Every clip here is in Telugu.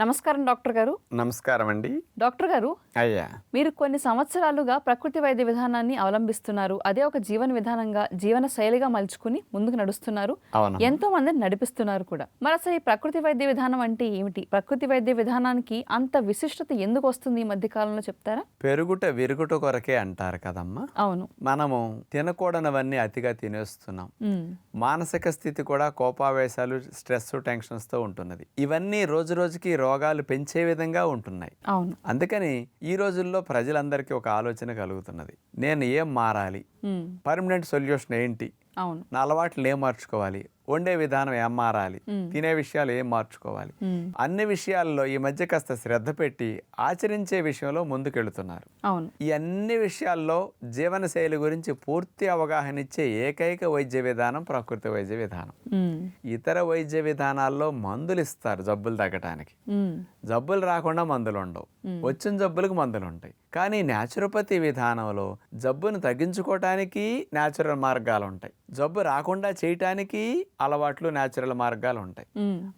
నమస్కారం డాక్టర్ గారు. నమస్కారం అండి డాక్టర్ గారు అయ్యా. మీరు కొన్ని సంవత్సరాలుగా ప్రకృతి వైద్య విధానాన్ని అవలంబిస్తున్నారు. అదే ఒక జీవన విధానంగా జీవన శైలిగా మలుచుకుని ముందుకు నడుస్తున్నారు. ఎంతో మందిని నడిపిస్తున్నారు కూడా. మరి అసలు ఈ ప్రకృతి వైద్య విధానం అంటే ఏమిటి? ప్రకృతి వైద్య విధానానికి అంత విశిష్టత ఎందుకు వస్తుంది ఈ మధ్య కాలంలో చెప్తారా? పెరుగుట విరుగుట కొరకే అంటారు కదమ్మా. అవును. మనము తినకూడనివన్నీ అతిగా తినేస్తున్నాం. మానసిక స్థితి కూడా కోపావేశాలు స్ట్రెస్ టెన్షన్స్తో ఉంటున్నది. ఇవన్నీ రోజు రోజుకి రోగాలు పెంచే విధంగా ఉంటున్నాయి. అవును. అందుకని ఈ రోజుల్లో ప్రజలందరికీ ఒక ఆలోచన కలుగుతున్నది. నేను ఏం మారాలి? పర్మనెంట్ సొల్యూషన్ ఏంటి? అవును. నా అలవాట్లు ఏం మార్చుకోవాలి? వండే విధానం ఏం మారాలి? తినే విషయాలు ఏం మార్చుకోవాలి? అన్ని విషయాల్లో ఈ మధ్య కాస్త శ్రద్ధ పెట్టి ఆచరించే విషయంలో ముందుకెళ్తున్నారు. అవును. ఈ అన్ని విషయాల్లో జీవనశైలి గురించి పూర్తి అవగాహన ఇచ్చే ఏకైక వైద్య విధానం ప్రకృతి వైద్య విధానం. ఇతర వైద్య విధానాల్లో మందులు ఇస్తారు జబ్బులు తగ్గటానికి. జబ్బులు రాకుండా మందులు ఉండవు. వచ్చిన జబ్బులకు మందులు ఉంటాయి. కానీ న్యాచురోపతి విధానంలో జబ్బును తగ్గించుకోవటానికి న్యాచురల్ మార్గాలు ఉంటాయి జబ్బు రాకుండా చేయటానికి అలవాట్లు న్యాచురల్ మార్గాలు ఉంటాయి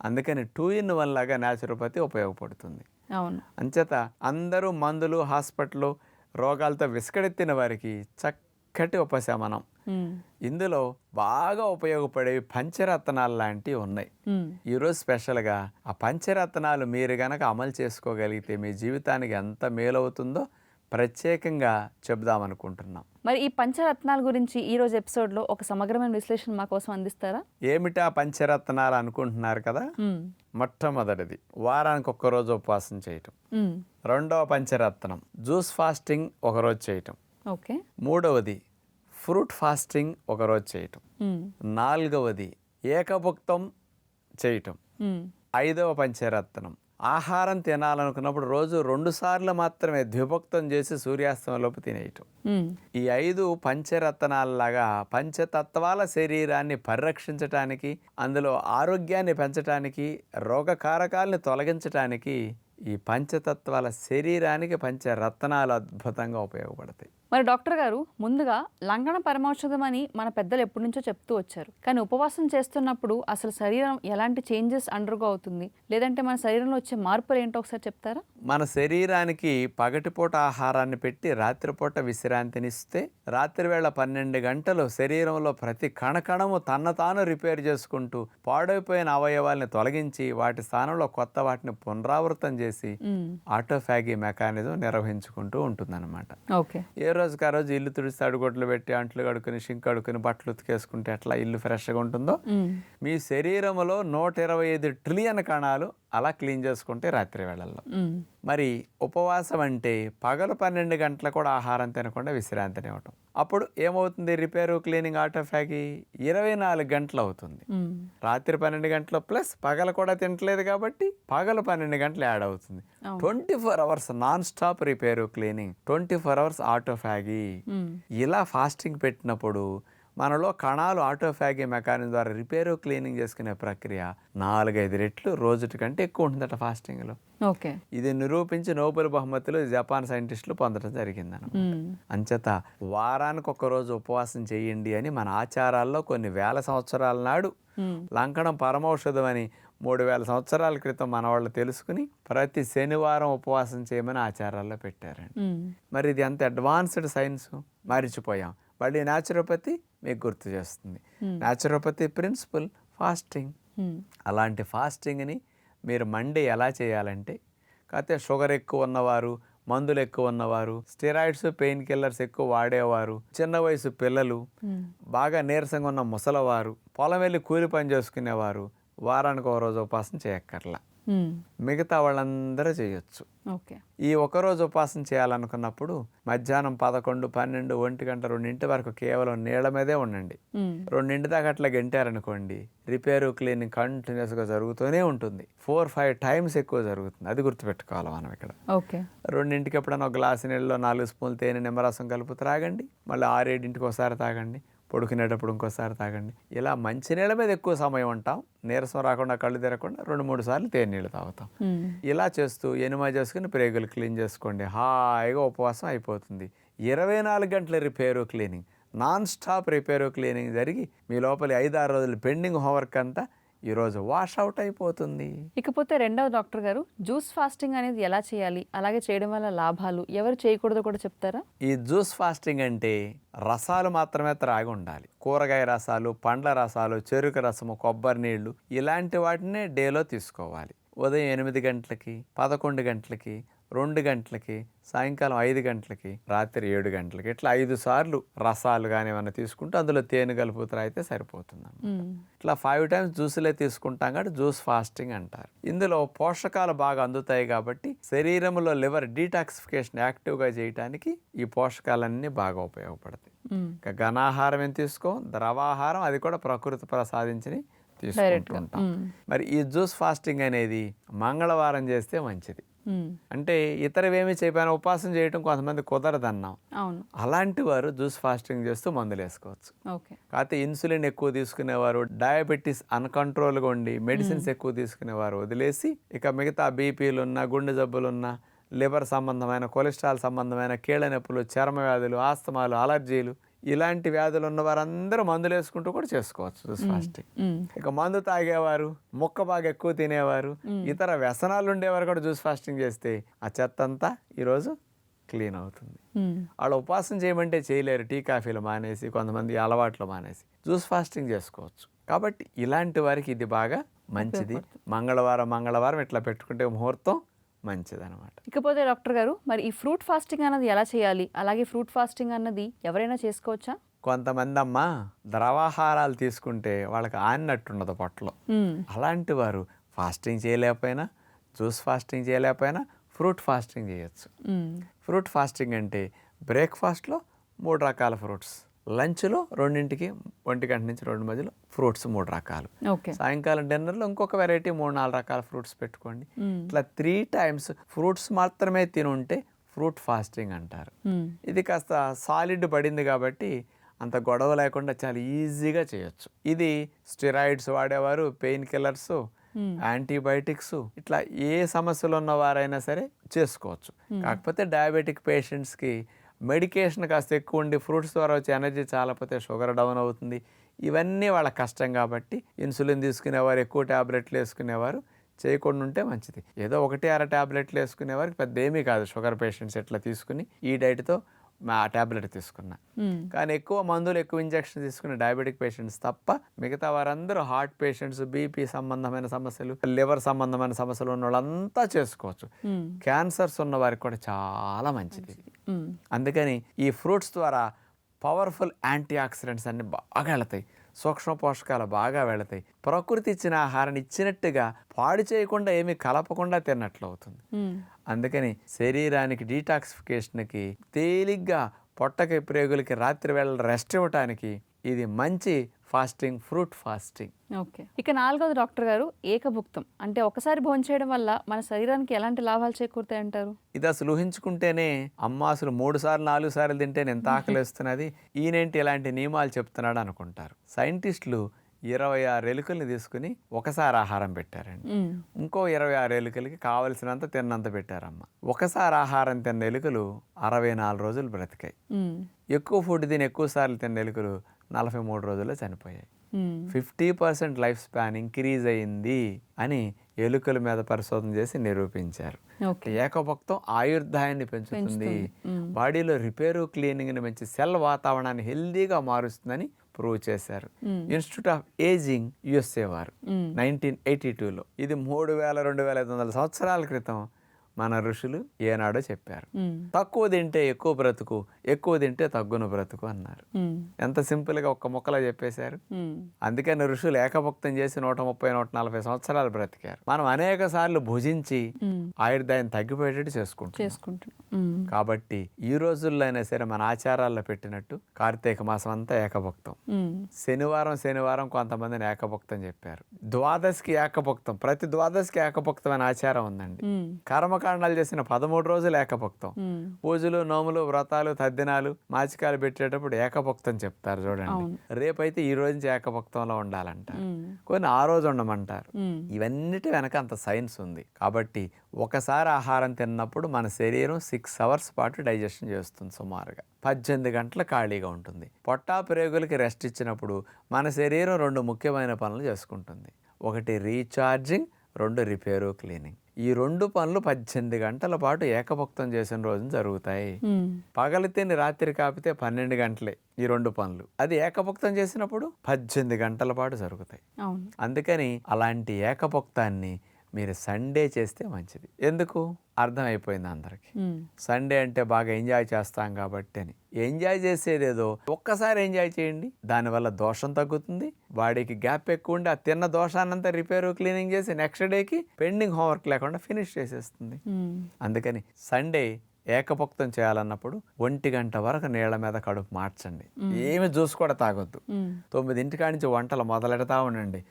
అందుకని టూ ఇన్ వన్ లాగా న్యాచురోపతి ఉపయోగపడుతుంది. అవును. అంచేత అందరూ మందులు హాస్పిటల్ రోగాలతో విసుకడెత్తిన వారికి చక్కటి ఉపశమనం. ఇందులో బాగా ఉపయోగపడేవి పంచరత్నాలు లాంటివి ఉన్నాయి. ఈరోజు స్పెషల్గా ఆ పంచరత్నాలు మీరు గనక అమలు చేసుకోగలిగితే మీ జీవితానికి ఎంత మేలవుతుందో ప్రత్యేకంగా చెబుదామనుకుంటున్నాం. మరి ఈ పంచరత్నాల గురించి ఈ రోజు ఎపిసోడ్లో ఒక సమగ్రమైన విశ్లేషణ మా కోసం అందిస్తారా? ఏమిటా పంచరత్నాలు అనుకుంటున్నారు కదా? మొట్టమొదటిది వారానికి ఒక్కరోజు ఉపవాసం చేయటం. రెండవ పంచరత్నం జ్యూస్ ఫాస్టింగ్ ఒకరోజు చేయటం. ఓకే. మూడవది ఫ్రూట్ ఫాస్టింగ్ ఒకరోజు చేయటం. ఉమ్, నాలుగవది ఏకభుక్తం చేయటం. ఐదవ పంచరత్నం ఆహారం తినాలనుకున్నప్పుడు రోజు రెండు సార్లు మాత్రమే ద్విభక్తం చేసి సూర్యాస్తమంలోపు తినేయటం. ఈ ఐదు పంచరత్నాలలాగా పంచతత్వాల శరీరాన్ని పరిరక్షించటానికి అందులో ఆరోగ్యాన్ని పెంచటానికి రోగకారకాలని తొలగించటానికి ఈ పంచతత్వాల శరీరానికి పంచరత్నాలు అద్భుతంగా ఉపయోగపడతాయి. మరి డాక్టర్ గారు ముందుగా లంఘన పరమౌషధం అని మన పెద్దలు ఎప్పటి నుంచో చెప్తూ వచ్చారు. కానీ ఉపవాసం చేస్తున్నప్పుడు అసలు శరీరం ఎలాంటి చేంజెస్ అండర్గో అవుతుంది? లేదంటే మన శరీరంలో వచ్చే మార్పులు ఏంటో ఒకసారి చెప్తారా? మన శరీరానికి పగటిపూట ఆహారాన్ని పెట్టి రాత్రిపూట విశ్రాంతినిస్తే రాత్రివేళ పన్నెండు గంటలు శరీరంలో ప్రతి కణకణము తన తాను రిపేర్ చేసుకుంటూ పాడైపోయిన అవయవాల్ని తొలగించి వాటి స్థానంలో కొత్త వాటిని పునరావృతం చేసి ఆటోఫాగీ మెకానిజం నిర్వహించుకుంటూ ఉంటుందన్నమాట. ఓకే. ఏ రోజుకి ఆ రోజు ఇల్లు తుడిచి అడుగొడ్లు పెట్టి అంట్లు కడుక్కుని షింక్ కడుక్కుని బట్టలు ఉతికేసుకుంటే ఎట్లా ఇల్లు ఫ్రెష్గా ఉంటుందో? మీ శరీరంలో నూట ఇరవై ఐదు ట్రిలియన్ కణాలు అలా క్లీన్ చేసుకుంటే రాత్రి వేళల్లో. మరి ఉపవాసం అంటే పగలు పన్నెండు గంటల కూడా ఆహారం తినకుండా విశ్రాంతిని ఇవ్వటం. అప్పుడు ఏమవుతుంది? రిపేరు క్లీనింగ్ ఆటోఫాగి ఇరవై నాలుగు గంటలు అవుతుంది. రాత్రి పన్నెండు గంటలు ప్లస్ పగలు కూడా తినట్లేదు కాబట్టి పగలు పన్నెండు గంటలు యాడ్ అవుతుంది. Twenty four hours non stop repair cleaning twenty four hours ఇలా ఇలా ఫాస్టింగ్ పెట్టినప్పుడు మనలో కణాలు ఆటోఫాగి మెకానిజం ద్వారా రిపేరు క్లీనింగ్ చేసుకునే ప్రక్రియ నాలుగైదు రెట్లు రోజుటి కంటే ఎక్కువ ఉంటుందట ఫాస్టింగ్లో. ఓకే. ఇది నిరూపించి నోబెల్ బహుమతులు జపాన్ సైంటిస్టులు పొందడం జరిగిందన్న ఉమ్, అంచేత వారానికి ఒక రోజు ఉపవాసం చేయండి అని మన ఆచారాల్లో కొన్ని వేల సంవత్సరాల నాడు లంకణం పరమౌషధం అని మూడు వేల సంవత్సరాల క్రితం మన వాళ్ళు తెలుసుకుని ప్రతి శనివారం ఉపవాసం చేయమని ఆచారాల్లో పెట్టారండి. మరి ఇది ఎంత అడ్వాన్స్డ్ సైన్స్? మరిచిపోయాం. మళ్ళీ న్యాచురోపతి మీకు గుర్తు చేస్తుంది. న్యాచురోపతి ప్రిన్సిపల్ ఫాస్టింగ్ అలాంటి ఫాస్టింగ్ని మీరు మండే ఎలా చేయాలంటే కాకపోతే షుగర్ ఎక్కువ ఉన్నవారు మందులు ఎక్కువ ఉన్నవారు స్టెరాయిడ్స్ పెయిన్ కిల్లర్స్ ఎక్కువ వాడేవారు చిన్న వయసు పిల్లలు బాగా నీరసంగా ఉన్న ముసలవారు పొలం వెళ్ళి కూలి పని చేసుకునేవారు వారానికి ఒక రోజు ఉపవాసం చేయక్కర్లా. మిగతా వాళ్ళందరూ చేయొచ్చు. ఓకే. ఈ ఒకరోజు ఉపవాసం చేయాలనుకున్నప్పుడు మధ్యాహ్నం పదకొండు పన్నెండు ఒంటి గంట రెండింటి వరకు కేవలం నీళ్ళ మీదే ఉండండి. రెండింటి దాకా అట్లా గంటారనుకోండి రిపేరు క్లీనింగ్ కంటిన్యూస్గా జరుగుతూనే ఉంటుంది. ఫోర్ ఫైవ్ టైమ్స్ ఎక్కువ జరుగుతుంది. అది గుర్తుపెట్టుకోవాలి మనం ఇక్కడ. ఓకే. రెండింటికి ఎప్పుడైనా ఒక గ్లాసు నీళ్ళలో నాలుగు స్పూన్లు తేనె నిమ్మరసం కలుపు త్రాగండి. మళ్ళీ ఆరేడింటికి ఒకసారి తాగండి. పడుకునేటప్పుడు ఇంకోసారి తాగండి. ఇలా మంచినీళ్ళ మీద ఎక్కువ సమయం ఉంటాం. నీరసం రాకుండా కళ్ళు తెరకుండా రెండు మూడు సార్లు తేనె నీళ్ళు తాగుతాం. ఇలా చేస్తూ ఎనిమా చేసుకుని ప్రేగులు క్లీన్ చేసుకోండి. హాయిగా ఉపవాసం అయిపోతుంది. ఇరవై నాలుగు గంటల repair cleaning. Non stop repair cleaning జరిగి మీ లోపలి ఐదారు రోజులు పెండింగ్ హోంవర్క్ అంతా ఈరోజు వాష్ అవుట్ అయిపోతుంది. ఇకపోతే రెండవ డాక్టర్ గారు జ్యూస్ ఫాస్టింగ్ అనేది ఎలా చేయాలి? అలాగే చేయడం వల్ల లాభాలు ఎవరు చేయకూడదో కూడా చెప్తారా? ఈ జ్యూస్ ఫాస్టింగ్ అంటే రసాలు మాత్రమే త్రాగి ఉండాలి. కూరగాయ రసాలు పండ్ల రసాలు చెరుకు రసము కొబ్బరి నీళ్ళు ఇలాంటి వాటినే డేలో తీసుకోవాలి. ఉదయం ఎనిమిది గంటలకి పదకొండు గంటలకి రెండు గంటలకి సాయంకాలం ఐదు గంటలకి రాత్రి ఏడు గంటలకి ఇట్లా ఐదు సార్లు రసాలు కానీ ఏమైనా తీసుకుంటే అందులో తేనె కలుపుతారు అయితే సరిపోతుంది. ఇట్లా ఫైవ్ టైమ్స్ జ్యూసులే తీసుకుంటాం కాబట్టి జ్యూస్ ఫాస్టింగ్ అంటారు ఇందులో పోషకాలు బాగా అందుతాయి కాబట్టి శరీరంలో లివర్ డీటాక్సిఫికేషన్ యాక్టివ్గా చేయడానికి ఈ పోషకాలన్నీ బాగా ఉపయోగపడతాయి. ఇంకా ఘనాహారం ఏం తీసుకో ద్రవాహారం అది కూడా ప్రకృతి ప్రసాదించి తీసుకుంటుంటాం. మరి ఈ జ్యూస్ ఫాస్టింగ్ అనేది మంగళవారం చేస్తే మంచిది. అంటే ఇతరవేమీ చేయకపోయినా ఉపవాసం చేయడం కొంతమంది కుదరదన్నాం. అవును. అలాంటి వారు జ్యూస్ ఫాస్టింగ్ చేస్తూ మందులు వేసుకోవచ్చు కాకపోతే ఇన్సులిన్ ఎక్కువ తీసుకునేవారు డయాబెటీస్ అన్కంట్రోల్గా ఉండి మెడిసిన్స్ ఎక్కువ తీసుకునేవారు వదిలేసి ఇక మిగతా బీపీలు ఉన్న గుండె జబ్బులున్న లివర్ సంబంధమైన కొలెస్ట్రాల్ సంబంధమైన కీళ్ళ నొప్పులు చర్మ వ్యాధులు ఆస్తమాలు అలర్జీలు ఇలాంటి వ్యాధులు ఉన్న వారందరూ మందులు వేసుకుంటూ కూడా చేసుకోవచ్చు జ్యూస్ ఫాస్టింగ్. ఇక మందు తాగేవారు ముక్క బాగా ఎక్కువ తినేవారు ఇతర వ్యసనాలు ఉండేవారు కూడా జ్యూస్ ఫాస్టింగ్ చేస్తే ఆ చెత్త అంతా ఈరోజు క్లీన్ అవుతుంది. వాళ్ళు ఉపవాసం చేయమంటే చేయలేరు టీ కాఫీలు మానేసి కొంతమంది అలవాట్లు మానేసి జ్యూస్ ఫాస్టింగ్ చేసుకోవచ్చు. కాబట్టి ఇలాంటి వారికి ఇది బాగా మంచిది. మంగళవారం మంగళవారం ఇట్లా పెట్టుకుంటే ముహూర్తం మంచిది అనమాట ఇకపోతే డాక్టర్ గారు మరి ఈ ఫ్రూట్ ఫాస్టింగ్ అన్నది ఎలా చేయాలి? అలాగే ఫ్రూట్ ఫాస్టింగ్ అన్నది ఎవరైనా చేసుకోవచ్చా? కొంతమంది అమ్మ ద్రవాహారాలు తీసుకుంటే వాళ్ళకి ఆనినట్టుండదు పొట్టలో. అలాంటి వారు ఫాస్టింగ్ చేయలేకపోయినా జ్యూస్ ఫాస్టింగ్ చేయలేకపోయినా ఫ్రూట్ ఫాస్టింగ్ చేయొచ్చు. ఫ్రూట్ ఫాస్టింగ్ అంటే బ్రేక్ఫాస్ట్లో మూడు రకాల ఫ్రూట్స్. లంచ్లో రెండింటికి ఒంటి గంట నుంచి రెండు మధ్యలో ఫ్రూట్స్ మూడు రకాలు. ఓకే. సాయంకాలం డిన్నర్లో ఇంకొక వెరైటీ మూడు నాలుగు రకాల ఫ్రూట్స్ పెట్టుకోండి. ఇట్లా త్రీ టైమ్స్ ఫ్రూట్స్ మాత్రమే తినుంటే ఫ్రూట్ ఫాస్టింగ్ అంటారు. ఇది కాస్త సాలిడ్ పడింది కాబట్టి అంత గొడవ లేకుండా చాలా ఈజీగా చేయొచ్చు. ఇది స్టెరాయిడ్స్ వాడేవారు పెయిన్ కిల్లర్స్. యాంటీబయాటిక్స్ ఇట్లా ఏ సమస్యలు ఉన్న వారైనా సరే చేసుకోవచ్చు. కాకపోతే డయాబెటిక్ పేషెంట్స్కి మెడికేషన్ కాస్త ఎక్కువ ఉండి ఫ్రూట్స్ ద్వారా వచ్చే ఎనర్జీ చాలకపోతే షుగర్ డౌన్ అవుతుంది. ఇవన్నీ వాళ్ళ కష్టం కాబట్టి ఇన్సులిన్ తీసుకునేవారు ఎక్కువ ట్యాబ్లెట్లు వేసుకునేవారు. చేయకుండా ఉంటే మంచిది. ఏదో ఒకటి అర ట్యాబ్లెట్లు వేసుకునేవారికి పెద్ద ఏమీ కాదు షుగర్ పేషెంట్స్ ఎట్లా తీసుకుని ఈ డైట్తో మా ట్యాబ్లెట్ తీసుకున్నా. కానీ ఎక్కువ మందులు ఎక్కువ ఇంజెక్షన్ తీసుకునే డయాబెటిక్ పేషెంట్స్ తప్ప మిగతా వారందరూ హార్ట్ పేషెంట్స్ బీపీ సంబంధమైన సమస్యలు లివర్ సంబంధమైన సమస్యలు ఉన్న వాళ్ళంతా చేసుకోవచ్చు. క్యాన్సర్స్ ఉన్న వారికి కూడా చాలా మంచిది. అందుకని ఈ ఫ్రూట్స్ ద్వారా పవర్ఫుల్ యాంటీ ఆక్సిడెంట్స్ అన్ని బాగా వెళతాయి సూక్ష్మ పోషకాలు బాగా వెళతాయి ప్రకృతి ఇచ్చిన ఆహారాన్ని ఇచ్చినట్టుగా పాడు చేయకుండా ఏమీ కలపకుండా తిన్నట్లు అవుతుంది. అందుకని శరీరానికి డీటాక్సిఫికేషన్కి తేలిగ్గా పొట్టకి ప్రేగులకి రాత్రి వేళ రెస్ట్ ఇవ్వటానికి ఇది మంచి ఫాస్టింగ్ ఫ్రూట్ ఫాస్టింగ్. ఓకే. ఇక నాలుగవది డాక్టర్ గారు ఏకభుక్తం. అంటే ఒకసారి భోజనం చేయడం వల్ల మన శరీరానికి ఎలాంటి లాభాలు చేకూరుతాయి అంటారు? ఇది అసలు ఊహించుకుంటేనే అమ్మ అసలు మూడు సార్లు నాలుగు సార్లు తింటే ఎంత ఆకలిస్తున్నది ఈయనేంటి ఇలాంటి నియమాలు చెప్తున్నాడు అనుకుంటారు. సైంటిస్టులు ఇరవై ఆరు ఎలుకల్ని తీసుకుని ఒకసారి ఆహారం పెట్టారండి. ఇంకో ఇరవై ఆరు ఎలుకలకి కావలసినంత తిన్నంత పెట్టారమ్మ. ఒకసారి ఆహారం తిన్న ఎలుకలు అరవై నాలుగు రోజులు బ్రతికాయి. ఎక్కువ ఫుడ్ తిని ఎక్కువ సార్లు తిన్న ఎలుకలు నలభై మూడు రోజుల్లో చనిపోయాయి. Fifty percent life span increase అయింది అని ఎలుకల మీద పరిశోధన చేసి నిరూపించారు ఏకభక్తం ఆయుర్దాయాన్ని పెంచుతుంది. బాడీలో రిపేరు క్లీనింగ్ని పెంచి సెల్ వాతావరణాన్ని హెల్దీగా మారుస్తుందని ప్రూవ్ చేశారు. ఇన్స్టిట్యూట్ ఆఫ్ ఏజింగ్ యుఎస్ఏ వారు. నైన్టీన్ ఎయిటీ టూలో ఇది మూడు వేల రెండు వేల ఐదు వందల సంవత్సరాల క్రితం మన ఋషులు ఏనాడో చెప్పారు. తక్కువ తింటే ఎక్కువ బ్రతుకు ఎక్కువ తింటే తగ్గున బ్రతుకు అన్నారు. ఎంత సింపుల్గా ఒక్క ముక్కలో చెప్పేశారు. అందుకని ఋషులు ఏకభక్తం చేసి నూట ముప్పై నూట నలభై సంవత్సరాలు బ్రతికారు మనం అనేక సార్లు భుజించి. ఆయుర్దాయం తగ్గిపోయేటట్టు చేసుకుంటాం. కాబట్టి ఈ రోజుల్లో అయినా సరే మన ఆచారాల్లో పెట్టినట్టు కార్తీక మాసం అంతా ఏకభక్తం. శనివారం శనివారం కొంతమందిని ఏకభక్తం చెప్పారు ద్వాదశికి ఏకభక్తం ప్రతి ద్వాదశికి ఏకభక్తమైన ఆచారం ఉందండి మ్మ్. కర్మకాండాలు చేసిన పదమూడు రోజులు ఏకభక్తం. పూజలు నోములు వ్రతాలు తద్దినాలు మాచికాలు పెట్టేటప్పుడు ఏకభక్తం చెప్తారు చూడండి. రేపైతే ఈ రోజు నుంచి ఏకభక్తంలో ఉండాలంటారు మ్మ్. కొన్ని ఆ రోజు ఉండమంటారు. ఇవన్నిటి వెనక అంత సైన్స్ ఉంది. కాబట్టి ఒకసారి ఆహారం తిన్నప్పుడు మన శరీరం సిక్స్ అవర్స్ పాటు డైజెషన్ చేస్తుంది సుమారుగా. పద్దెనిమిది గంటలు ఖాళీగా ఉంటుంది. పొట్టా ప్రేగులకి రెస్ట్ ఇచ్చినప్పుడు మన శరీరం రెండు ముఖ్యమైన పనులు చేసుకుంటుంది. ఒకటి రీఛార్జింగ్ రెండు రిపేరు క్లీనింగ్. ఈ రెండు పనులు పద్దెనిమిది గంటల పాటు ఏకభక్తం చేసిన రోజున జరుగుతాయి. మ్మ్. పగలు తిని రాత్రి కాపితే పన్నెండు గంటలే ఈ రెండు పనులు. అది ఏకభక్తం చేసినప్పుడు పద్దెనిమిది గంటల పాటు జరుగుతాయి. అందుకని అలాంటి ఏకభక్తాన్ని మీరు సండే చేస్తే మంచిది. ఎందుకు? అర్థమైపోయింది అందరికి. సండే అంటే బాగా ఎంజాయ్ చేస్తాం కాబట్టి అని. ఎంజాయ్ చేసేదేదో ఒక్కసారి ఎంజాయ్ చేయండి. దానివల్ల దోషం తగ్గుతుంది. బాడీకి గ్యాప్ ఎక్కువ ఉండి ఆ తిన్న దోషాన్నంతా రిపేర్ క్లీనింగ్ చేసి నెక్స్ట్ డేకి పెండింగ్ హోంవర్క్ లేకుండా ఫినిష్ చేసేస్తుంది. అందుకని సండే ఏకభక్తం చేయాలన్నప్పుడు ఒంటి గంట వరకు నీళ్ళ మీద కడుపు మార్చండి. ఏమి జ్యూస్ కూడా తాగొద్దు. మ్మ్. తొమ్మిదింటికాడి నుంచి వంటలు మొదలెడతా ఉండండి.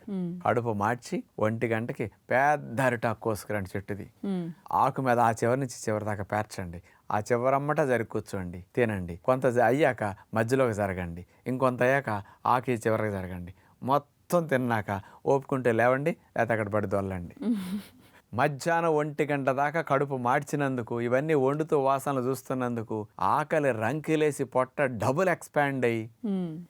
కడుపు మార్చి ఒంటి గంటకి పెద్ద అరిటాకు కోసుకురండి చెట్టుది. ఆకు మీద ఆ చివరి నుంచి చివరి దాకా పేర్చండి. ఆ చివరమ్మట జరి కూర్చోండి తినండి. కొంత అయ్యాక మధ్యలోకి జరగండి. ఇంకొంత అయ్యాక ఆకి చివరికి జరగండి. మొత్తం తిన్నాక ఓపుకుంటే లేవండి లేకపోతే అక్కడ పడి దొల్లండి. మధ్యాహ్నం ఒంటి గంట దాకా కడుపు మార్చినందుకు ఇవన్నీ వండుతూ వాసనలు చూస్తున్నందుకు ఆకలి రంకిలేసి పొట్ట డబుల్ ఎక్స్పాండ్ అయ్యి.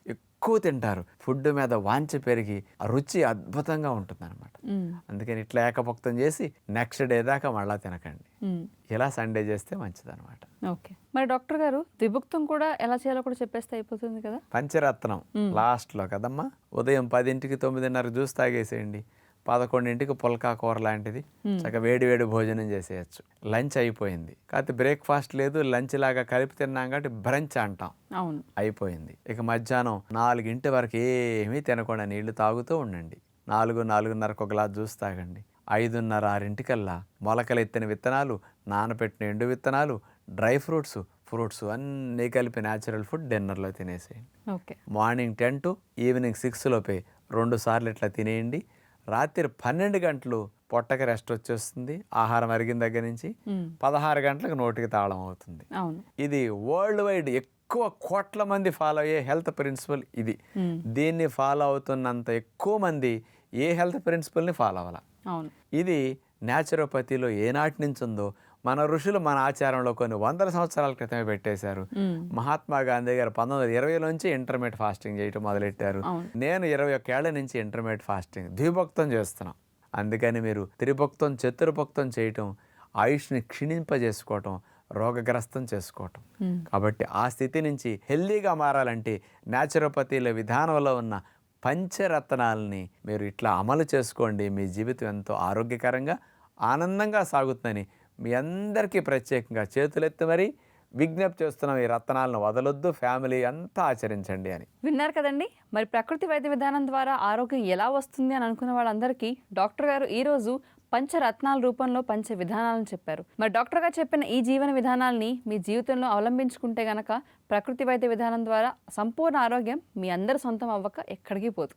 ఎక్కువ తింటారు. ఫుడ్ మీద వాంఛ పెరిగి ఆ రుచి అద్భుతంగా ఉంటుందన్నమాట. మ్మ్. అందుకని ఇట్లా ఏకభక్తం చేసి నెక్స్ట్ డే దాకా మళ్ళా తినకండి. ఇలా సండే చేస్తే మంచిదన్నమాట. ఓకే. మరి డాక్టర్ గారు ద్విభుక్తం కూడా ఎలా చేయాలో కూడా చెప్పేస్తే అయిపోతుంది కదా? పంచరత్నం లాస్ట్లో కదమ్మా? ఉదయం పదింటికి తొమ్మిదిన్నర జ్యూస్ తాగేసేయండి. పదకొండింటికి పుల్కా కూర లాంటిది. చక్కగా వేడి వేడి భోజనం చేసేయచ్చు. లంచ్ అయిపోయింది. కాకపోతే బ్రేక్ఫాస్ట్ లేదు లంచ్ లాగా కలిపి తిన్నాం కాబట్టి బ్రంచ్ అంటాం. అవును. అయిపోయింది. ఇక మధ్యాహ్నం నాలుగింటి వరకు ఏమీ తినకుండా నీళ్ళు తాగుతూ ఉండండి. నాలుగు నాలుగున్నరకు ఒక గ్లాస్ జ్యూస్ తాగండి. ఐదున్నర ఆరింటికల్లా మొలకలెత్తిన విత్తనాలు నానబెట్టిన ఎండు విత్తనాలు డ్రై ఫ్రూట్స్ ఫ్రూట్స్ అన్నీ కలిపి న్యాచురల్ ఫుడ్ డిన్నర్లో తినేసేయండి. Okay. Morning ten to evening six లోపే రెండు సార్లు ఇట్లా తినేయండి. రాత్రి పన్నెండు గంటలు పొట్టకి రెస్ట్ వచ్చేస్తుంది ఆహారం అరిగిన దగ్గర నుంచి. పదహారు గంటలకు నోటికి తాళం అవుతుంది. ఇది వరల్డ్ వైడ్ ఎక్కువ కోట్ల మంది ఫాలో అయ్యే హెల్త్ ప్రిన్సిపల్ ఇది. దీన్ని ఫాలో అవుతున్నంత ఎక్కువ మంది ఏ హెల్త్ ప్రిన్సిపల్ని ఫాలో అవ్వాల. ఇది న్యాచురోపతిలో ఏనాటి నుంచి ఉందో మన ఋషులు మన ఆచారంలో కొన్ని వందల సంవత్సరాల క్రితమే పెట్టేశారు. మహాత్మా గాంధీ గారు పంతొమ్మిది వందల ఇరవై నుంచి ఇంటర్మీడియట్ ఫాస్టింగ్ చేయటం మొదలెట్టారు. నేను ఇరవై ఒక్కేళ్ళ నుంచి ఇంటర్మీడియట్ ఫాస్టింగ్ ద్విభక్తం చేస్తున్నాం అందుకని మీరు త్రిభక్తం చతుర్భక్తం చేయటం ఆయుష్ని క్షీణింపజేసుకోవటం రోగగ్రస్తం చేసుకోవటం. కాబట్టి ఆ స్థితి నుంచి హెల్దీగా మారాలంటే న్యాచురోపతిల విధానంలో ఉన్న పంచరత్నాలని మీరు ఇట్లా అమలు చేసుకోండి మీ జీవితం ఎంతో ఆరోగ్యకరంగా ఆనందంగా సాగుతుందని మీ అందరికీ ప్రత్యేకంగా చేతులెత్తి మరి విజ్ఞప్తి చేస్తున్నాం ఈ రత్నాలను వదలొద్దు ఫ్యామిలీ అంతా ఆచరించండి అని. విన్నారు కదండి? మరి ప్రకృతి వైద్య విధానం ద్వారా ఆరోగ్యం ఎలా వస్తుంది అని అనుకున్న వాళ్ళందరికీ డాక్టర్ గారు ఈరోజు పంచరత్నాల రూపంలో పంచ విధానాలను చెప్పారు. మరి డాక్టర్ గారు చెప్పిన ఈ జీవన విధానాల్ని మీ జీవితంలో అవలంబించుకుంటే గనక ప్రకృతి వైద్య విధానం ద్వారా సంపూర్ణ ఆరోగ్యం మీ అందరి సొంతం అవ్వక ఎక్కడికి పోదు.